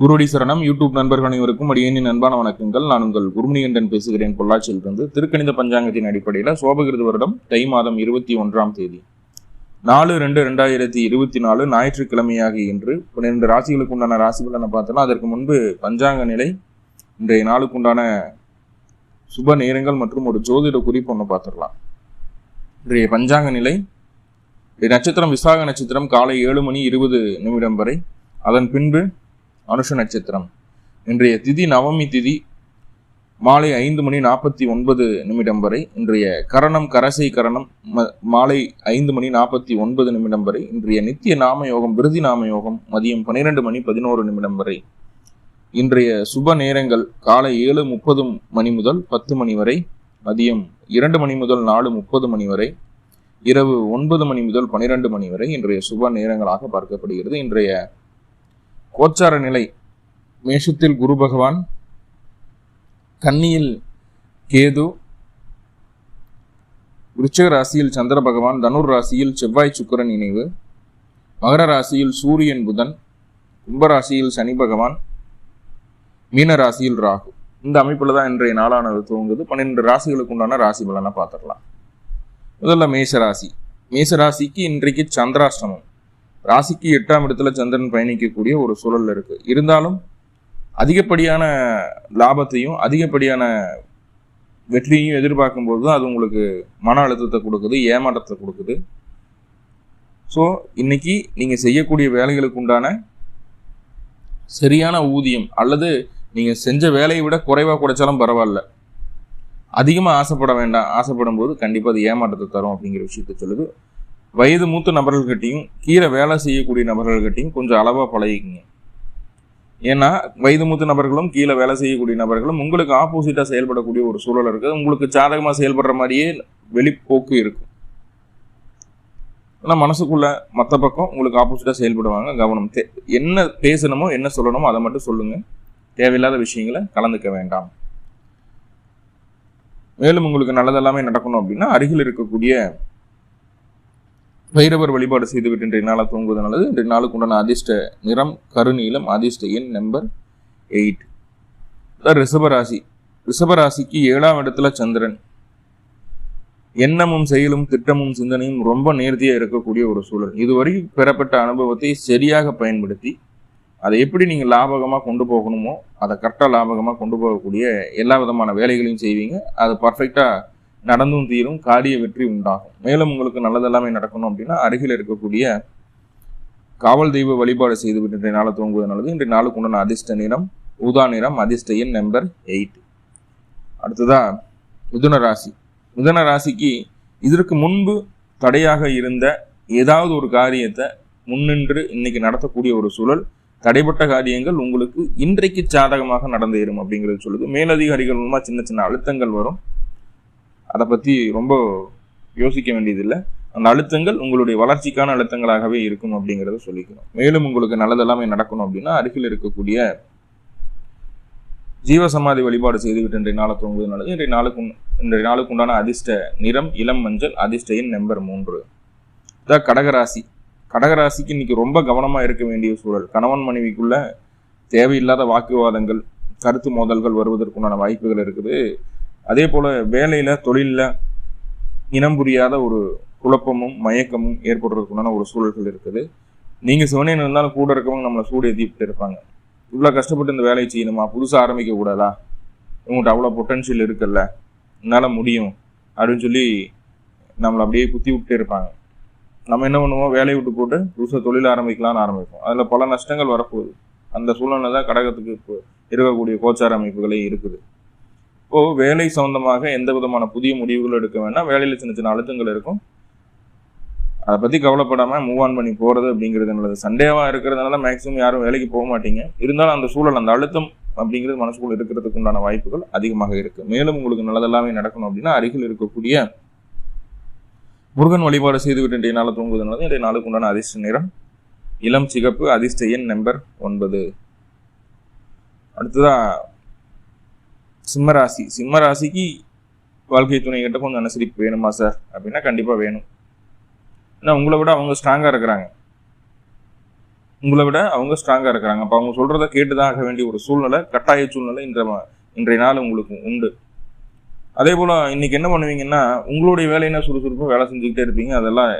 குருடி சரணம். யூடியூப் நண்பர்கள் அனைவருக்கும் அடியேனின் அன்பான வணக்கங்கள். நான் உங்கள் குருமணிகண்டன் பேசுகிறேன். பொள்ளாச்சியிலிருந்து திருக்கணித பஞ்சாங்கத்தின் அடிப்படையில் சோபகிருது வருடம் தை மாதம் இருபத்தி ஒன்றாம் தேதி. நாலு ரெண்டு ரெண்டாயிரத்தி இருபத்தி நாலு ஞாயிற்றுக்கிழமையாக இன்று பன்னிரெண்டு ராசிகளுக்கு உண்டான ராசிகள் பலனை பார்த்தோம்னா அதற்கு முன்பு பஞ்சாங்க நிலை இன்றைய நாளுக்கு உண்டான சுப நேரங்கள் மற்றும் ஒரு ஜோதிட குறிப்பு ஒன்று பார்த்துடலாம். இன்றைய பஞ்சாங்க நிலை நட்சத்திரம் விசாக நட்சத்திரம் காலை ஏழு மணி இருபது நிமிடம் வரை. அதன் பின்பு அனுஷ நட்சத்திரம். இன்றைய திதி நவமி திதி மாலை ஐந்து மணி நாற்பத்தி ஒன்பது நிமிடம் வரை இன்றைய கரணம் கரசை கரணம் மாலை ஐந்து மணி நாற்பத்தி ஒன்பது நிமிடம் வரை இன்றைய நித்திய நாம யோகம் விருதி நாம யோகம் மதியம் பன்னிரெண்டு மணி பதினோரு நிமிடம் வரை இன்றைய சுப நேரங்கள் காலை ஏழு முப்பது மணி முதல் பத்து மணி வரை மதியம் இரண்டு மணி முதல் நாலு முப்பது மணி வரை இரவு ஒன்பது மணி முதல் பன்னிரெண்டு மணி வரை இன்றைய சுப நேரங்களாக பார்க்கப்படுகிறது. இன்றைய கோச்சார நிலை. மேஷத்தில் குரு பகவான் கன்னியில் கேது விருச்சிக ராசியில் சந்திர பகவான் தனுர் ராசியில் செவ்வாய் சுக்கிரன் இணைவு மகர ராசியில் சூரியன் புதன் கும்பராசியில் சனி பகவான் மீன ராசியில் ராகு. இந்த அமைப்பில் தான் இன்றைய நாளானது துவங்குது. பன்னிரெண்டு ராசிகளுக்கு உண்டான ராசி பலனை பார்த்துடலாம். முதல்ல மேஷ ராசி. மேஷ ராசிக்கு இன்றைக்கு சந்திராஷ்டமம். ராசிக்கு எட்டாம் இடத்துல சந்திரன் பயணிக்கக்கூடிய ஒரு சூழல் இருக்கு. இருந்தாலும் அதிகப்படியான லாபத்தையும் அதிகப்படியான வெற்றியையும் எதிர்பார்க்கும் போது தான் அது உங்களுக்கு மன அழுத்தத்தை கொடுக்குது ஏமாற்றத்தை கொடுக்குது. ஸோ இன்னைக்கு நீங்கள் செய்யக்கூடிய வேலைகளுக்கு உண்டான சரியான ஊதியம் அல்லது நீங்கள் செஞ்ச வேலையை விட குறைவாக குறைச்சாலும் பரவாயில்ல. அதிகமாக ஆசைப்பட வேண்டாம். ஆசைப்படும் போது கண்டிப்பாக அது ஏமாற்றத்தை தரும் அப்படிங்கிற விஷயத்த சொல்லுது. வயது மூத்த நபர்கள்கிட்டையும் கீழே வேலை செய்யக்கூடிய நபர்கள்கிட்டையும் கொஞ்சம் அளவாக பழகிக்குங்க. ஏன்னா வயது மூத்த நபர்களும் கீழே வேலை செய்யக்கூடிய நபர்களும் உங்களுக்கு ஆப்போசிட்டாக செயல்படக்கூடிய ஒரு சூழல் இருக்குது உங்களுக்கு சாதகமாக செயல்படுற மாதிரியே வெளிப்போக்கு இருக்கும். ஆனால் மனசுக்குள்ள மற்ற பக்கம் உங்களுக்கு ஆப்போசிட்டாக செயல்படுவாங்க கவனம். தே- என்ன பேசணுமோ என்ன சொல்லணுமோ அதை மட்டும் சொல்லுங்கள் தேவையில்லாத விஷயங்களை கலந்துக்க வேண்டாம். மேலும் உங்களுக்கு நல்லதெல்லாமே நடக்கணும் அப்படின்னா அருகில் இருக்கக்கூடிய பைரவர் வழிபாடு செய்துவிட்டு இன்றைய நாளாக தூங்குவது நல்லது இன்றைய நாளுக்கு உண்டான அதிர்ஷ்ட நிறம் கருநீளம் அதிர்ஷ்ட எண் நம்பர் எயிட் ரிஷபராசி ரிஷபராசிக்கு ஏழாம் இடத்துல சந்திரன். எண்ணமும் செயலும் திட்டமும் சிந்தனையும் ரொம்ப நேர்த்தியாக இருக்கக்கூடிய ஒரு சூழல். இதுவரைக்கும் பெறப்பட்ட அனுபவத்தை சரியாக பயன்படுத்தி அதை எப்படி நீங்கள் லாபகமாக கொண்டு போகணுமோ அதை கரெக்டாக லாபகமாக கொண்டு போகக்கூடிய எல்லா விதமான வேலைகளையும் செய்வீங்க. அது பர்ஃபெக்டாக நடந்தும் தீரும் காரிய வெற்றி உண்டாகும். மேலும் உங்களுக்கு நல்லதெல்லாமே நடக்கணும் அப்படின்னா அருகில் இருக்கக்கூடிய காவல் தெய்வ வழிபாடு செய்துவிட்டு இன்றைய நாளை தூங்குவது நல்லது. இன்றைய நாளுக்கு உண்டான அதிர்ஷ்ட நிறம் ஊதா நிறம் அதிர்ஷ்ட எண் நம்பர் எயிட் அடுத்ததா மிதுன ராசி. மிதுன ராசிக்கு இதற்கு முன்பு தடையாக இருந்த ஏதாவது ஒரு காரியத்தை முன்னின்று இன்னைக்கு நடத்தக்கூடிய ஒரு சூழல் தடைப்பட்ட காரியங்கள் உங்களுக்கு இன்றைக்கு சாதகமாக நடந்தேறும் அப்படிங்கிறது சொல்லுது. மேலதிகாரிகள் மூலமாக சின்ன சின்ன அழுத்தங்கள் வரும். அதை பற்றி ரொம்ப யோசிக்க வேண்டியதில்லை. அந்த அழுத்தங்கள் உங்களுடைய வளர்ச்சிக்கான அழுத்தங்களாகவே இருக்கும் அப்படிங்கிறத சொல்லிக்கணும். மேலும் உங்களுக்கு நல்லதெல்லாமே நடக்கணும் அப்படின்னா அருகில் இருக்கக்கூடிய ஜீவசமாதி வழிபாடு செய்துவிட்டு இன்றைய நாளை தூங்குவது நல்லது. இன்றைய நாளுக்கு இன்றைய நாளுக்கு உண்டான அதிர்ஷ்ட நிறம் இளம் மஞ்சள் அதிர்ஷ்ட எண் நம்பர் மூன்று. இதான் கடகராசி. கடகராசிக்கு இன்னைக்கு ரொம்ப கவனமாக இருக்க வேண்டிய சூழல். கணவன் மனைவிக்குள்ள தேவையில்லாத வாக்குவாதங்கள் கருத்து மோதல்கள் வருவதற்குண்டான வாய்ப்புகள் இருக்குது. அதே போல் வேலையில் தொழிலில் இனம் புரியாத ஒரு குழப்பமும் மயக்கமும் ஏற்படுறதுக்குண்டான ஒரு சூழல்கள் இருக்குது. நீங்கள் சிவனேன் இருந்தாலும் கூட இருக்கவங்க நம்மளை சூடு ஏற்றிட்டு இருப்பாங்க. இவ்வளோ கஷ்டப்பட்டு இந்த வேலையை செய்யணுமா? புதுசாக ஆரம்பிக்க கூடாதா உங்கள்கிட்ட அவ்வளோ பொட்டன்ஷியல் இருக்குல்ல? என்னால் முடியும். அப்படின்னு சொல்லி நம்மளை அப்படியே குத்தி விட்டு இருப்பாங்க. நம்ம என்ன பண்ணுவோம்? வேலையை விட்டு போட்டு புதுசாக தொழில் ஆரம்பிக்கலாம்னு ஆரம்பிப்போம். அதில் பல நஷ்டங்கள் வரப்போகுது. அந்த சூழ்நிலை தான் கடகத்துக்கு இப்போ இருக்கக்கூடிய கோச்சார அமைப்புகளே இருக்குது. இப்போ வேலை சம்பந்தமாக எந்த விதமான புதிய முடிவுகளும் எடுக்க வேண்டாம். வேலையில் சின்ன சின்ன அழுத்தங்கள் இருக்கும். அதை பற்றி கவலைப்படாமல் மூவ் ஆன் பண்ணி போகிறது அப்படிங்கிறது நல்லது. சண்டேவாக இருக்கிறதுனால மேக்ஸிமம் யாரும் வேலைக்கு போக மாட்டீங்க. இருந்தாலும் அந்த சூழல் அந்த அழுத்தம் அப்படிங்கிறது மனசுக்குள்ள இருக்கிறதுக்கு உண்டான வாய்ப்புகள் அதிகமாக இருக்குது மேலும் உங்களுக்கு நல்லதெல்லாமே நடக்கணும் அப்படின்னா அருகில் இருக்கக்கூடிய முருகன் வழிபாடு செய்துவிட்டு இன்றைய நாளை தூங்குவது நல்லது. இன்றைய நாளுக்கு உண்டான அதிர்ஷ்ட நிறம் இளம் சிகப்பு அதிர்ஷ்ட எண் நம்பர் ஒன்பது. அடுத்ததாக சிம்மராசி சிம்மராசிக்கு வாழ்க்கை துணை கிட்ட கொஞ்சம் அனுசரிப்பு வேணுமா சார் அப்படின்னா கண்டிப்பாக வேணும். ஏன்னா உங்களை விட அவங்க ஸ்ட்ராங்காக இருக்கிறாங்க. உங்களை விட அவங்க ஸ்ட்ராங்காக இருக்கிறாங்க. அப்போ அவங்க சொல்கிறத கேட்டு தான் ஆக வேண்டிய ஒரு சூழ்நிலை கட்டாய சூழ்நிலை இன்ற இன்றைய நாள் உங்களுக்கு உண்டு. அதே போல் இன்றைக்கி என்ன பண்ணுவீங்கன்னா உங்களுடைய வேலையினா சுறுசுறுப்பாக வேலை செஞ்சுக்கிட்டே இருப்பீங்க. அதெல்லாம்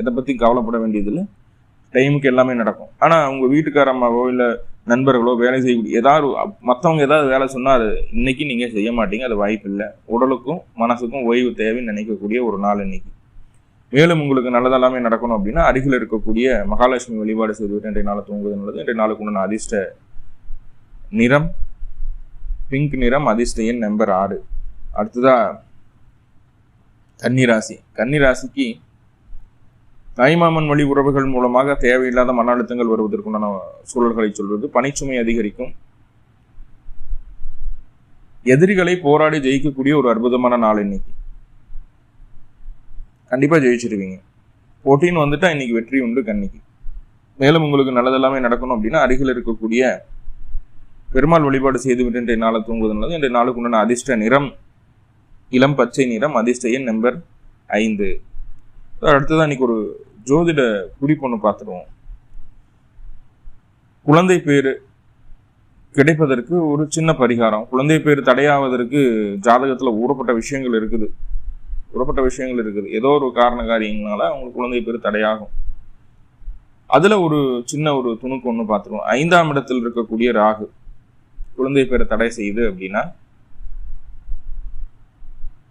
எதை பற்றியும் கவலைப்பட வேண்டியதில்லை. டைமுக்கு எல்லாமே நடக்கும். ஆனால் உங்கள் வீட்டுக்கார அம்மாவோ இல்லை நண்பர்களோ வேலை செய்யக்கூடிய ஏதாவது மற்றவங்க ஏதாவது வேலை சொன்னால் அது இன்னைக்கு நீங்கள் செய்ய மாட்டீங்க அது வாய்ப்பு இல்லை. உடலுக்கும் மனசுக்கும் ஓய்வு தேவைன்னு நினைக்கக்கூடிய ஒரு நாள் இன்னைக்கு. மேலும் உங்களுக்கு நல்லதெல்லாமே நடக்கணும் அப்படின்னா அருகில் இருக்கக்கூடிய மகாலட்சுமி வழிபாடு செய்வது இன்றைய நாளை தூங்குவது நல்லது. இன்றைய நாளுக்கு உண்டான அதிர்ஷ்ட நிறம் பிங்க் நிறம் அதிர்ஷ்ட எண் நம்பர் ஆறு. அடுத்ததாக கன்னிராசி. கன்னிராசிக்கு தாய்மாமன் வழி உறவுகள் மூலமாக தேவையில்லாத மன அழுத்தங்கள் வருவதற்குண்டான சூழல்களை சொல்வது பணிச்சுமை அதிகரிக்கும். எதிரிகளை போராடி ஜெயிக்கக்கூடிய ஒரு அற்புதமான நாள் இன்னைக்கு. கண்டிப்பா ஜெயிச்சிருவீங்க. போட்டின்னு வந்துட்டா இன்னைக்கு வெற்றி உண்டு கண்ணிக்கு. மேலும் உங்களுக்கு நல்லதெல்லாமே நடக்கணும் அப்படின்னா அருகில் இருக்கக்கூடிய பெருமாள் வழிபாடு செய்துவிட்டு இன்றைய நாளை தூங்குவது நல்லது. இன்றைய நாளுக்கு உண்டான அதிர்ஷ்ட நிறம் இளம் பச்சை நிறம் அதிர்ஷ்ட எண் நம்பர் ஐந்து. அடுத்ததான் இன்னைக்கு ஒரு ஜோதிட குறிப்பு ஒன்று பார்த்துருவோம். குழந்தை பேர் கிடைப்பதற்கு ஒரு சின்ன பரிகாரம். குழந்தை பேர் தடையாவதற்கு ஜாதகத்தில் ஊறப்பட்ட விஷயங்கள் இருக்குது. ஊறப்பட்ட விஷயங்கள் இருக்குது. ஏதோ ஒரு காரண காரியங்களால அவங்களுக்கு குழந்தை பேர் தடையாகும். அதில் ஒரு சின்ன ஒரு துணுக்கு ஒன்று பார்த்துருவோம். ஐந்தாம் இடத்தில் இருக்கக்கூடிய ராகு குழந்தை பேரை தடை செய்யுது அப்படின்னா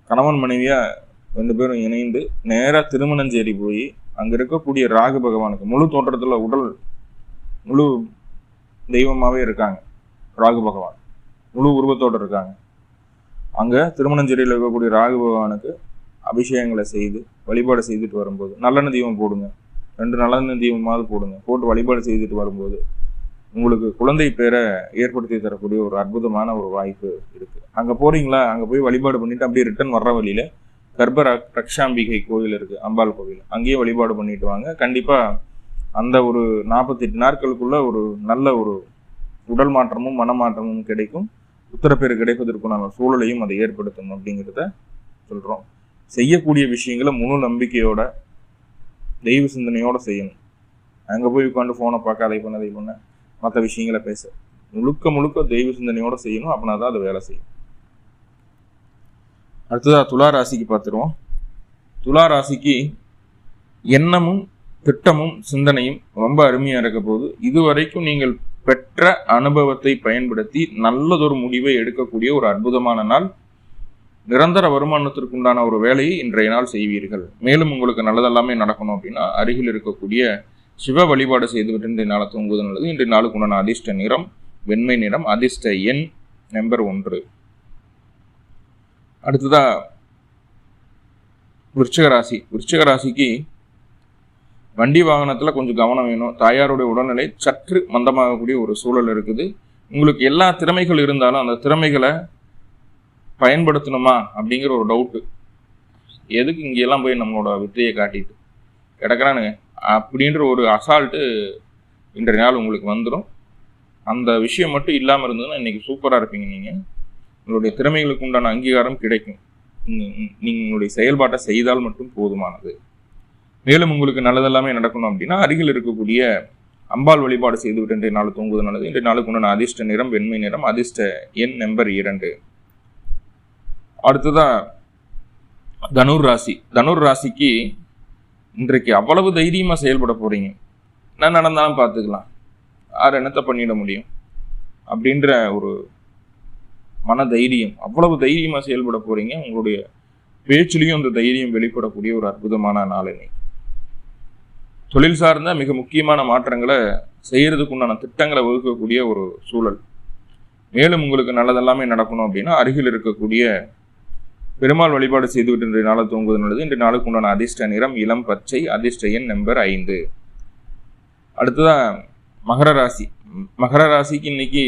கணவன் மனைவியாக ரெண்டு பேரும் இணைந்து நேராக திருமணஞ்சேரி போய் அங்கே இருக்கக்கூடிய ராகு பகவானுக்கு முழு தோற்றத்தில் உடல் முழு தெய்வமாகவே இருக்காங்க ராகு பகவான். முழு உருவத்தோடு இருக்காங்க. அங்கே திருமணஞ்சேரியில் இருக்கக்கூடிய ராகு பகவானுக்கு அபிஷேகங்களை செய்து வழிபாடு செய்துட்டு வரும்போது நல்லெண்ணெய் தீபம் போடுங்க. ரெண்டு நல்லெண்ணெய் தீபமாவது போடுங்க. போட்டு வழிபாடு செய்துட்டு வரும்போது உங்களுக்கு குழந்தை பேரை ஏற்படுத்தி தரக்கூடிய ஒரு அற்புதமான ஒரு வாய்ப்பு இருக்குது அங்கே போகிறீங்களா அங்கே போய் வழிபாடு பண்ணிவிட்டு அப்படியே ரிட்டர்ன் வர்ற வழியில் கர்ப்ப ரக்ஷாம்பிகை கோவில் இருக்குது அம்பாள் கோவில் அங்கேயே வழிபாடு பண்ணிட்டு வாங்க. கண்டிப்பாக அந்த ஒரு நாற்பத்தெட்டு நாட்களுக்குள்ள ஒரு நல்ல ஒரு உடல் மாற்றமும் மனமாற்றமும் கிடைக்கும். உத்தரப்பேறு கிடைப்பதற்குண்டான சூழலையும் அதை ஏற்படுத்தும் அப்படிங்கிறத சொல்கிறோம் செய்யக்கூடிய விஷயங்களை முழு நம்பிக்கையோட தெய்வ சிந்தனையோடு செய்யணும். அங்கே போய் உட்காந்து ஃபோனை பார்க்க அதை பண்ண அதை பண்ண மற்ற விஷயங்களை பேச. முழுக்க முழுக்க தெய்வ சிந்தனையோடு செய்யணும். அப்படின்னா தான் அது வேலை செய்யும். அடுத்ததாக துலா ராசிக்கு பார்த்துருவோம். துலா ராசிக்கு எண்ணமும் திட்டமும் சிந்தனையும் ரொம்ப அருமையாக இருக்க போகுது. இதுவரைக்கும் நீங்கள் பெற்ற அனுபவத்தை பயன்படுத்தி நல்லதொரு முடிவை எடுக்கக்கூடிய ஒரு அற்புதமான நாள். நிரந்தர வருமானத்திற்குண்டான ஒரு வேலையை இன்றைய நாள் செய்வீர்கள். மேலும் உங்களுக்கு நல்லதெல்லாமே நடக்கணும் அப்படின்னா அருகில் இருக்கக்கூடிய சிவ வழிபாடு செய்துவிட்டு இன்றைய நாளை தூங்குவது நல்லது. இன்றைய நாளுக்கு உண்டான அதிர்ஷ்ட நிறம் வெண்மை நிறம் அதிர்ஷ்ட எண் நம்பர் ஒன்று. அடுத்ததா விருச்சிக ராசி. விருச்சிக ராசிக்கு வண்டி வாகனத்தில் கொஞ்சம் கவனம் வேணும். தாயாருடைய உடல்நிலை சற்று மந்தமாகக்கூடிய ஒரு சூழல் இருக்குது. உங்களுக்கு எல்லா திறமைகள் இருந்தாலும் அந்த திறமைகளை பயன்படுத்தணுமா அப்படிங்கிற ஒரு டவுட்டு எதுக்கு இங்கெல்லாம் போய் நம்மளோட வெற்றியை காட்டிட்டு? கிடக்குறானுங்க. அப்படின்ற ஒரு அசால்ட்டு இன்றைய நாள் உங்களுக்கு வந்துடும் அந்த விஷயம் மட்டும் இல்லாமல் இருந்ததுன்னா இன்றைக்கி சூப்பராக இருப்பீங்க நீங்கள் உங்களுடைய திறமைகளுக்கு உண்டான அங்கீகாரம் கிடைக்கும். நீங்கள் உங்களுடைய செயல்பாட்டை செய்தால் மட்டும் போதுமானது. மேலும் உங்களுக்கு நல்லதெல்லாமே நடக்கணும் அப்படின்னா அருகில் இருக்கக்கூடிய அம்பாள் வழிபாடு செய்துவிட்டு இன்றைய நாள் தூங்குவது நல்லது. இன்றைய நாளுக்கு உண்டான அதிர்ஷ்ட நிறம் வெண்மை நிறம் அதிர்ஷ்ட எண் நம்பர் இரண்டு. அடுத்ததா தனுர் ராசி. தனுர் ராசிக்கு இன்றைக்கு அவ்வளவு தைரியமாக செயல்பட போகிறீங்க நான் நடந்தாலும் பார்த்துக்கலாம். யார் என்னத்தை பண்ணிட முடியும்? அப்படின்ற ஒரு மன தைரியம் அவ்வளவு தைரியமாக செயல்பட போறீங்க. உங்களுடைய பேச்சிலையும் அந்த தைரியம் வெளிப்படக்கூடிய ஒரு அற்புதமான நாள் இன்னைக்கு. தொழில் சார்ந்த மிக முக்கியமான மாற்றங்களை செய்கிறதுக்குண்டான திட்டங்களை வகுக்கக்கூடிய ஒரு சூழல். மேலும் உங்களுக்கு நல்லதெல்லாமே நடக்கணும் அப்படின்னா அருகில் இருக்கக்கூடிய பெருமாள் வழிபாடு செய்துவிட்டு இன்றைய நாளை தூங்குவது நல்லது. இன்றைய நாளுக்கு உண்டான அதிர்ஷ்ட நிறம் இளம் பச்சை அதிர்ஷ்ட எண் நம்பர் ஐந்து. அடுத்ததான் மகர ராசி. மகர ராசிக்கு இன்னைக்கு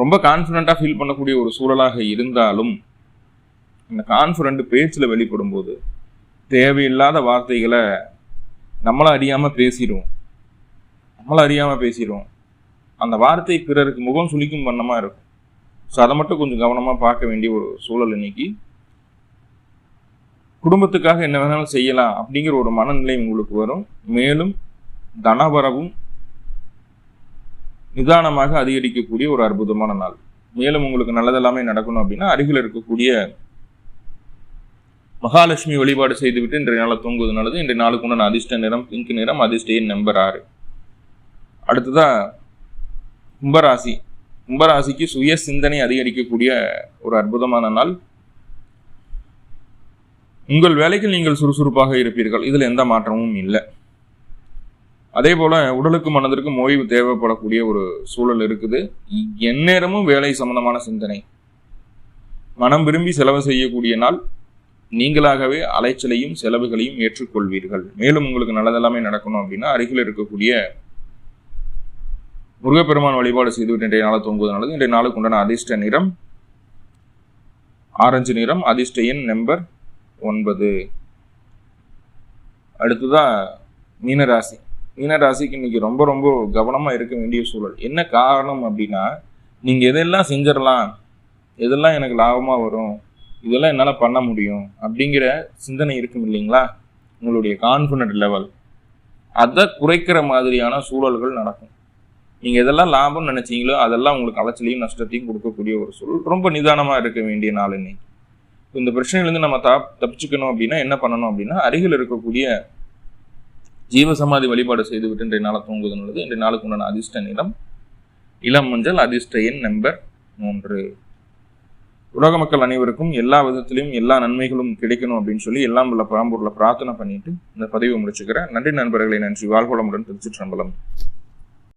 ரொம்ப கான்ஃபிடண்ட்டாக ஃபீல் பண்ணக்கூடிய ஒரு சூழலாக இருந்தாலும் அந்த கான்ஃபிடண்ட் பேச்சில் வெளிப்படும் போது தேவையில்லாத வார்த்தைகளை நம்மளை அறியாமல் பேசிடுவோம். நம்மளை அறியாமல் பேசிடுவோம். அந்த வார்த்தை பிறருக்கு முகம் சுளிக்கும் வண்ணமாக இருக்கும். ஸோ அதை மட்டும் கொஞ்சம் கவனமாக பார்க்க வேண்டிய ஒரு சூழல் இன்னைக்கு. குடும்பத்துக்காக என்ன வேணாலும் செய்யலாம் அப்படிங்கிற ஒரு மனநிலை உங்களுக்கு வரும். மேலும் தனவரவும் நிதானமாக அதிகரிக்கக்கூடிய ஒரு அற்புதமான நாள். மேலும் உங்களுக்கு நல்லதெல்லாமே நடக்கணும் அப்படின்னா அருகில் இருக்கக்கூடிய மகாலட்சுமி வழிபாடு செய்துவிட்டு இன்றைய நாளை தூங்குவது நல்லது. இன்றைய நாளுக்கு உண்டான அதிர்ஷ்ட நிறம் பிங்க் நிறம் அதிர்ஷ்ட எண் நம்பர் ஆறு. அடுத்ததா கும்பராசி. கும்பராசிக்கு சுய சிந்தனை அதிகரிக்கக்கூடிய ஒரு அற்புதமான நாள். உங்கள் வேலைக்கு நீங்கள் சுறுசுறுப்பாக இருப்பீர்கள். இதில் எந்த மாற்றமும் இல்லை. அதே போல உடலுக்கு மனதிற்கும் ஓய்வு தேவைப்படக்கூடிய ஒரு சூழல் இருக்குது. எந்நேரமும் வேலை சம்பந்தமான சிந்தனை. மனம் விரும்பி செலவு செய்யக்கூடிய நாள் நீங்களாகவே அலைச்சலையும் செலவுகளையும் ஏற்றுக்கொள்வீர்கள். மேலும் உங்களுக்கு நல்லதெல்லாமே நடக்கணும் அப்படின்னா அருகில் இருக்கக்கூடிய முருகப்பெருமான் வழிபாடு செய்துவிட்டு இன்றைய நாளை தூங்குவது நல்லது. இன்றைய நாளுக்கு உண்டான அதிர்ஷ்ட நிறம் ஆரஞ்சு நிறம் அதிர்ஷ்ட எண் நம்பர் ஒன்பது. அடுத்ததா மீனராசி. மீனராசிக்கு இன்னைக்கு ரொம்ப ரொம்ப கவனமாக இருக்க வேண்டிய சூழல். என்ன காரணம் அப்படின்னா நீங்கள் எதெல்லாம் செஞ்சிடலாம் எதெல்லாம் எனக்கு லாபமாக வரும் இதெல்லாம் என்னால் பண்ண முடியும் அப்படிங்கிற சிந்தனை இருக்கும் இல்லைங்களா? உங்களுடைய கான்ஃபிடென்ட் லெவல் அதை குறைக்கிற மாதிரியான சூழல்கள் நடக்கும். நீங்கள் எதெல்லாம் லாபம் நினச்சிங்களோ அதெல்லாம் உங்களுக்கு அலைச்சலையும் நஷ்டத்தையும் கொடுக்கக்கூடிய ஒரு சூழல். ரொம்ப நிதானமாக இருக்க வேண்டிய நாள் இன்னைக்கு. இந்த பிரச்சனையிலேருந்து நம்ம தப் தப்பிச்சுக்கணும் அப்படின்னா என்ன பண்ணணும் அப்படின்னா அருகில் இருக்கக்கூடிய ஜீவசமாதி வழிபாடு செய்துவிட்டு இன்றைய நாளை தூங்குவது நல்லது. இன்றைய நாளுக்கு உண்டான அதிர்ஷ்ட நிலம் இளம் மஞ்சள் அதிர்ஷ்ட எண் நம்பர் மூன்று. உலக மக்கள் அனைவருக்கும் எல்லா விதத்திலையும் எல்லா நன்மைகளும் கிடைக்கணும் அப்படின்னு சொல்லி எல்லாம் உள்ள பரம்பூர்ல பிரார்த்தனை பண்ணிட்டு இந்த பதிவை முடிச்சுக்கிறேன். நன்றி நண்பர்களை நன்றி. வாழ்வளமுடன் திருச்சிற்றம்பலம்.